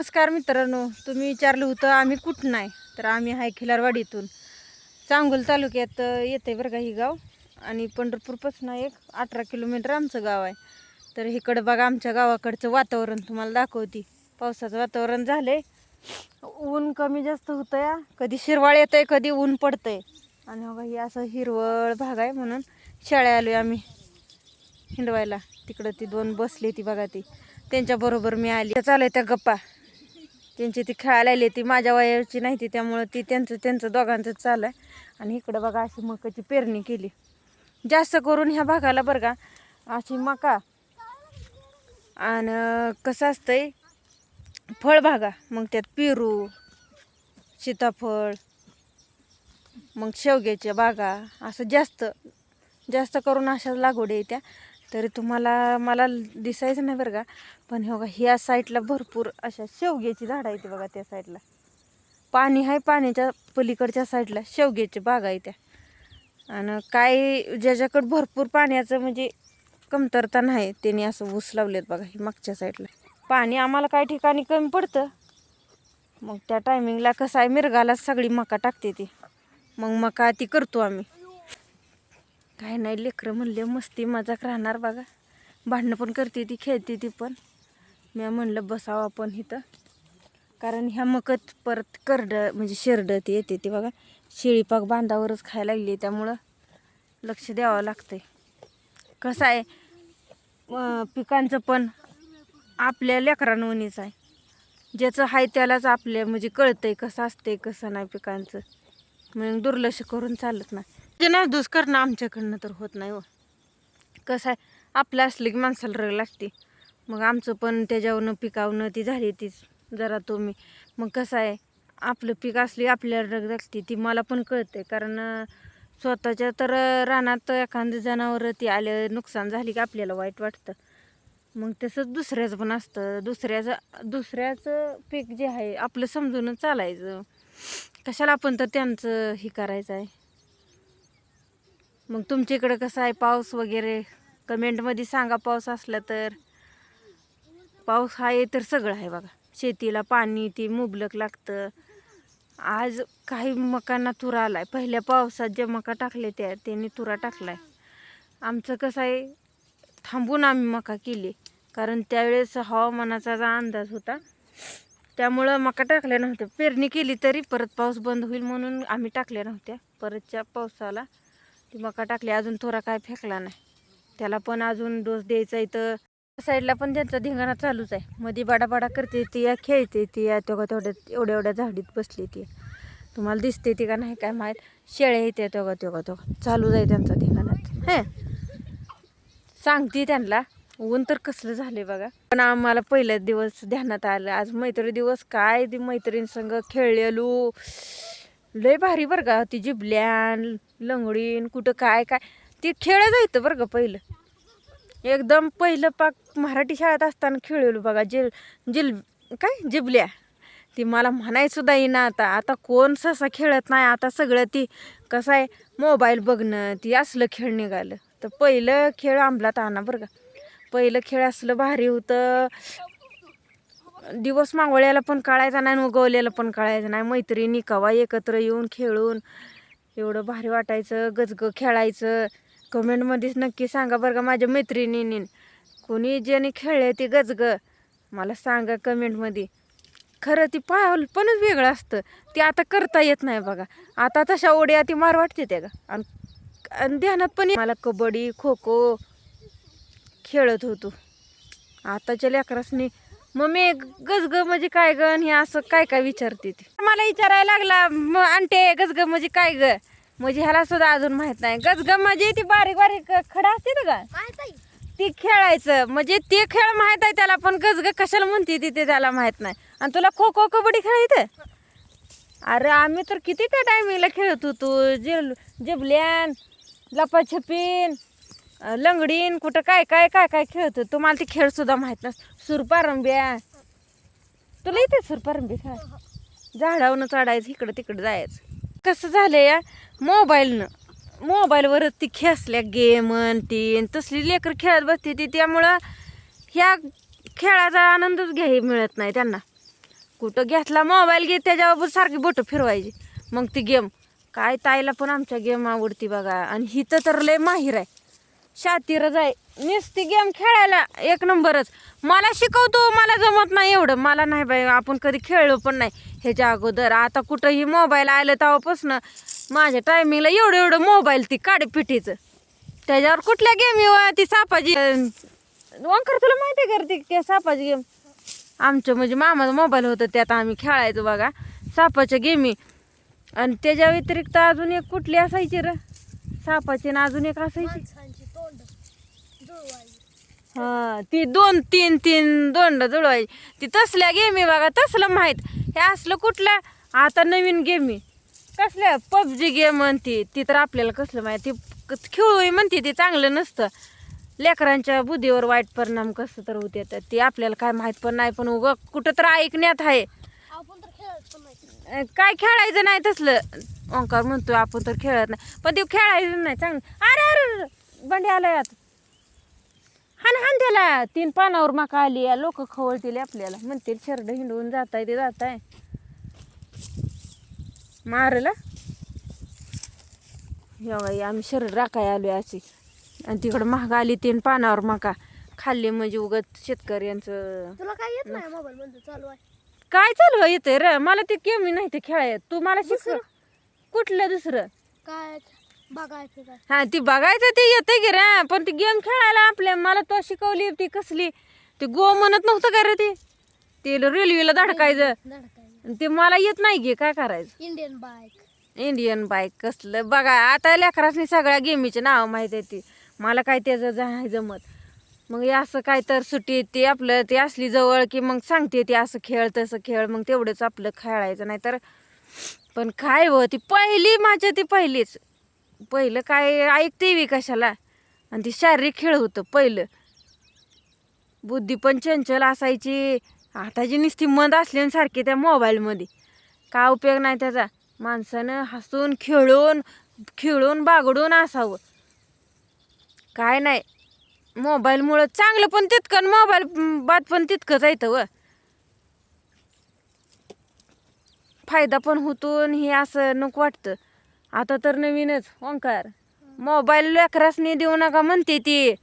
नमस्कार मित्रांनो तुम्ही विचारलं होतं आम्ही कुठं नाही तर आम्ही आहे खिलारवाडीतून. सांगोल तालुक्यात येते बरं का ही गाव. आणि पंढरपूरपासून एक अठरा किलोमीटर आमचं गाव आहे. तर इकडं बघा आमच्या गावाकडचं वातावरण तुम्हाला दाखवते. पावसाचं वातावरण झालं आहे ऊन कमी जास्त होतं या कधी शिरवाळ येतं आहे कधी ऊन पडतं आहे आणि हो बघा ही असं हिरवळ भाग आहे म्हणून शाळा आहे आम्ही. हिंडवायला. तिकडं ती दोन बसली ती बघा ती. त्यांच्याबरोबर मी आली. चालू त्या गप्पा. त्यांची ती खेळायला आली ती माझ्या वयाची नाही ती त्यामुळं ती त्यांचं त्यांचं दोघांचं चालू आहे आणि इकडं बघा अशी मकाची पेरणी केली. जास्त करून ह्या भागाला बरं का अशी मका आणि कसं असतंय फळबागा मग त्यात पेरू सीताफळ मग शेवग्याच्या बागा असं जास्त जास्त करून अशा लागवडी आहे त्या. तरी तुम्हाला मला दिसायचं नाही बरं का. पण हे बघा ह्या साईडला भरपूर अशा शेवग्याची झाडं आहेत बघा त्या साईडला. पाणी आहे पाण्याच्या पलीकडच्या साईडला शेवग्याची बागा आहे त्या. आणि काय ज्याच्याकडं भरपूर पाण्याचं म्हणजे कमतरता नाही त्यांनी असं ऊस लावलेत बघा हे मागच्या साईडला. पाणी आम्हाला काही ठिकाणी कमी पडतं? मग त्या टायमिंगला कसं आहे मिरगाला सगळी मका टाकते ती. मग मका ती करतो आम्ही. काय नाही लेकरं म्हणले मस्ती मजाक राहणार बघा. भांडणं पण करते ती खेळते ती पण. मी म्हणलं बसावं आपण इथं. कारण ह्या मकत परत करड म्हणजे शेरड ती येते ती बघा. शेळीपाक बांधावरच खायला लागली त्यामुळं लक्ष द्यावं लागतंय. कसं आहे पिकांचं पण आपल्या लेकरांवणीच आहे. ज्याचं आहे त्यालाच आपल्या म्हणजे कळतंय कसं असतंय कसं नाही पिकांचं. मग दुर्लक्ष करून चालत नाही. ते नासधूस करणं आमच्याकडनं तर होत नाही हो. कसं आहे आपलं असलं की माणसाला रग लागते. मग आमचं पण त्याच्यावरनं पिकावनं ती झाली तीच जरा तुम्ही. मग कसं आहे आपलं पीक असली आपल्याला रग लागते ती मला पण कळते कारण स्वतःच्या तर रानात एखादं जनावर ती आले नुकसान झाली की आपल्याला वाईट वाटतं. मग तसंच दुसऱ्याचं पण असतं. दुसऱ्याचं दुसऱ्याचं पीक जे आहे आपलं समजूनच चालायचं. कशाला आपण तर त्यांचं हे करायचं आहे? मग तुमच्या इकडं कसं आहे पाऊस वगैरे? कमेंटमध्ये सांगा पाऊस असला तर. पाऊस आहे तर सगळं आहे बघा. शेतीला पाणी ती मुबलक लागतं. आज काही मकांना तुरा आला आहे पहिल्या पावसात ज्या मका टाकले त्या त्यांनी तुरा टाकला आहे आमचं कसं आहे थांबून आम्ही मका केली. कारण त्यावेळेस हवामानाचा जा अंदाज होता. त्यामुळं मका टाकल्या नव्हत्या. पेरणी केली तरी परत पाऊस बंद होईल म्हणून आम्ही टाकल्या नव्हत्या. परतच्या पावसाला ती मका टाकली अजून थोडा काय फेकला नाही. त्याला पण अजून डोस द्यायचा इथं. साईडला पण त्यांचा धिंगाणा चालूच आहे. मध्ये बाडाबाडा करते ती या खेळते ती या तेव्हा तेवढ्या एवढ्या एवढ्या झाडीत बसली ती. तुम्हाला दिसते ती का नाही काय माहीत. शेळ्या येते तेव्हा तेव्हा तेव्हा. चालूच आहे त्यांचा धिंगाणात हे. सांगते त्यांना. ऊन तर कसलं झाले बघा. पण आम्हाला पहिल्याच दिवस ध्यानात आलं. आज मैत्री दिवस. काय ती मैत्रीणसंग खेळलेलो. लय भारी बरं का ती जिबल्यान लंगडीन कुठं काय काय. ती खेळत जायचं बरं का पहिलं. एकदम पहिलं पाक मराठी शाळेत असताना खेळलो बघा जिल जिल काय जिबल्या. ती मला म्हणायसुद्धा येईना आता आता कोण ससा खेळत नाही आता सगळं ती कसं आहे मोबाईल बघणं ती असलं खेळ निघालं. तर पहिलं खेळ अंमलात आणा बरं का. पहिलं खेळ असलं भारी होतं. दिवस मावळ्याला पण कळायचा नाही आणि उगवलेला पण कळायचं नाही. मैत्रिणी कवा एकत्र येऊन खेळून एवढं भारी वाटायचं गजग खेळायचं. कमेंटमध्येच नक्की सांगा बरं का माझ्या मैत्रिणींनी. कोणी ज्याने खेळले ते गजग. मला सांगा कमेंटमध्ये खरं ती पाहाल पणच वेगळं असतं. ते आता करता येत नाही बघा. आता तशा ओढ्या ती मार वाटते त्या का आणि ध्यानात पण मला कबड्डी खो खो खेळत होतो. आताच्या लेकरासनी मम्मी गजग म्हणजे काय ग आणि हे असं काय काय विचारते ती? मला विचारायला लागला "म, आणते गजग म्हणजे काय ग? म्हणजे ह्याला सुद्धा अजून माहीत नाही. गजग म्हणजे ती बारीक बारीक खडा असते ना का ती खेळायचं. म्हणजे ते खेळ माहीत आहे त्याला पण गजग कशाला म्हणते ती ते त्याला माहीत नाही. आणि तुला खो खो कबड्डी खेळायचं अरे आम्ही तर किती त्या टायमिंगला खेळत होतो. जिल जिबल्यान लपाछपीन लंगडीन कुठं काय काय काय काय खेळतो तुम्हाला ते खेळ सुद्धा माहीत नस सुरपारंब्या. तुला येते सुरपारंबी खेळ झाडावनं चढायचं इकडं तिकडं जायचं. कसं झालं या? मोबाईलनं. मोबाईलवरच ती खेसल्या गेम ती. तसली लेकर खेळत बसते ती. त्यामुळं ह्या खेळाचा आनंदच घ्याय मिळत नाही त्यांना. कुठं घेतला मोबाईल घे त्याच्यावर सारखी बोटं फिरवायची. मग ती गेम. काय ताईला पण आमच्या गेम आवडती बघा. आणि हिथं तर लय माहीर आहे. शातीरच आहे नुसती गेम खेळायला एक नंबरच. मला शिकवतो मला जमत नाही एवढं. मला नाही बाई आपण कधी खेळलो पण नाही. ह्याच्या अगोदर. आता कुठंही मोबाईल आलं तेव्हापासून माझ्या टायमिंगला एवढं एवढं मोबाईल ती काडीपिठीचं त्याच्यावर कुठल्या गेम ती सापाची वंकर तुला माहिती आहे ती त्या सापाची गेम आमचं म्हणजे मामाचा मोबाईल होतं त्यात आम्ही खेळायचो बघा. सापाच्या गेमी आणि त्याच्या व्यतिरिक्त अजून एक कुठली असायची र? सापाची आणि अजून एक असायची. हा ती दोन तीन तीन दोंड जुळवायची. ती तसल्या गेमी बघा तसलं माहीत. हे असलं कुठल्या आता नवीन गेमी कसल्या? पबजी गेम म्हणते. ती तर आपल्याला कसलं माहिती? ती खेळू म्हणते ती चांगलं नसतं. लेकरांच्या बुद्धीवर वाईट परिणाम कसं तर होते तर ते आपल्याला काय माहीत पण नाही पण उगं कुठं तर ऐकण्यात आहे. काय खेळायचं नाही तसलं. ओंकार म्हणतोय आपण तर खेळत नाही. पण ते खेळायचं नाही चांगलं. अरे अरे अरे, बंडी आलाय आता. हान हान त्याला तीन पानावर माका आली लोक खवळतील आपल्याला. म्हणतील शर्ट हिंडवून जाताय ते जाताय. मारला. हे आम्ही शर्ट राखाय आलोय अशी. आणि तिकडं महाग आली तीन पानावर माका. खाल्ली म्हणजे उगत शेतकऱ्यांचं. तुला काय येत नाही मोबाईल मध्ये चालू आहे. काय चालू येते र? मला ते गेम नाही ते खेळाय तू मला शिकव. दुसरं? कुठलं दुसरं? काय? बघायचं काय हा ती बघायचं ते येते की रे. पण ती गेम खेळायला आपल्या मला तो शिकवली ती कसली. ते गो म्हणत नव्हतं का रे ते? ते रेल्वेला धडकायचं. धडकायचं. आणि ते मला येत नाही गे काय करायचं? इंडियन बाईक इंडियन बाईक कसलं? बघा आता लेकरासनी सगळ्या गेमीचे नाव माहिती आहे ती. मला काय त्याचं जा जमत. मग हे असं काय तर सुट्टी येते आपलं ते असली जवळ की मग सांगते ती असं खेळ तसं खेळ. मग तेवढंच आपलं खेळायचं. नाही तर पण काय हो ती पहिली माझ्या ती पहिलीच. पहिलं काय ऐकते वी कशाला? आणि ती शारीरिक खेळ होतं पहिलं. बुद्धी पण चंचल असायची. आताची नुसती मंद असल्यासारखी आणि त्या मोबाईलमध्ये. काय उपयोग नाही त्याचा? माणसानं हसून खेळून खेळून बागडून असावं. काय नाही. मोबाईलमुळं चांगलं पण तितकं मोबाईल बाद पण तितकंच येतं व. फायदा पण होतो हे असं नको वाटतं. आता तर नवीनच ओंकार. मोबाईल लेकरासनी देऊ नका म्हणते ती.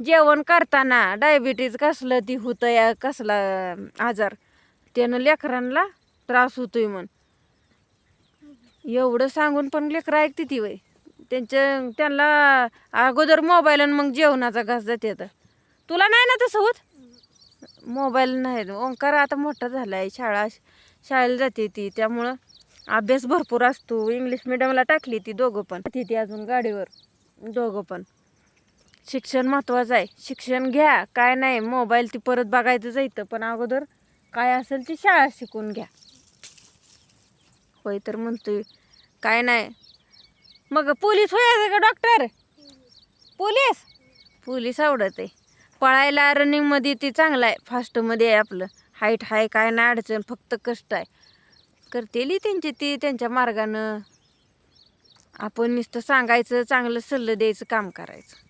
जेवण करताना डायबिटीज कसलं ती होतं या कसला आजार. त्यानं लेकरांना त्रास होतोय म्हण. एवढं सांगून पण लेकरं ऐकते ती वय त्यांच्या त्यांना अगोदर मोबाईल आणि मग जेवणाचा घास जाते आता. तुला नाही ना तसं होत? मोबाईल नाही ओंकार आता मोठा झाला आहे शाळा शाळेला जाते ती त्यामुळं अभ्यास भरपूर असतो. इंग्लिश मिडियमला टाकली ती दोघं पण. ती अजून गाडीवर. दोघं पण. शिक्षण महत्त्वाचं आहे. शिक्षण घ्या. काय नाही मोबाईल ती परत बघायचं जायचं पण अगोदर काय असेल ती शाळा शिकून घ्या. होय तर म्हणतोय काय नाही. मग पोलीस होय का डॉक्टर पोलीस? पोलीस आवडत. आहे पळायला रनिंगमध्ये ते चांगलं आहे. फास्टमध्ये आहे आपलं. हाईट हाय काय नाही अडचण फक्त कष्ट आहे. करतेली त्यांची ती त्यांच्या मार्गानं. आपण नुसतं सांगायचं चांगलं सल्लं द्यायचं काम करायचं.